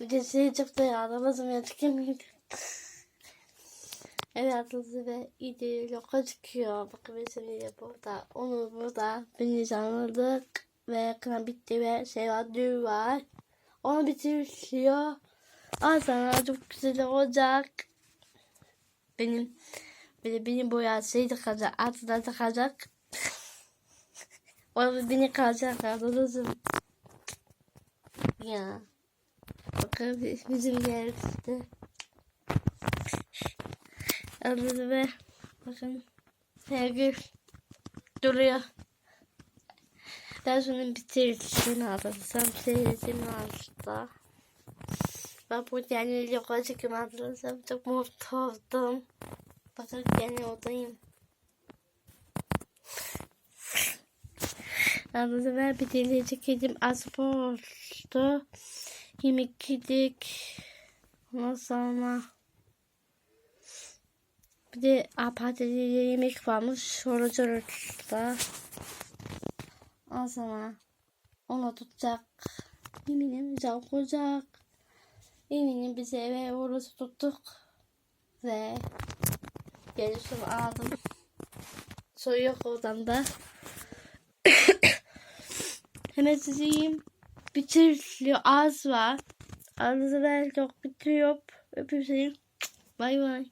De şey çıktı ya. Namazım yatık mıydı? Evet atlısı ve iyi yok gözüküyor. Bakın de burada. Onu burada beni anladık. Ve kına bitti ve şey var düğün var. Onu bitiriyor. Al sana çok güzel olacak. Benim de benim boya şey takacak. Altına takacak. O beni kalacak. Anladınız mı? Ya dakika bizim gelmişti. Anladı ve bakın sevgi duruyor. Ben şunun bitirişini alırsam seyredim altta. Ben bu yeni yoga çıkım alırsam çok mutlu oldum. Bakın yeni odayım. Anladım ben bir delici kedim az boğuştu. 22'lik. Ondan sonra bir de apatide yemek varmış. Horozoruk'ta. Ondan sonra onu tutacak. Eminim can koyacak. Eminim bize eve orası tuttuk. Ve gelişim aldım. Soru yok odamda. Hemen sizi. Bitiriliyor. Az var. Ağzı ver yok bitiriyor. Öpüyorum seni. Bay bay.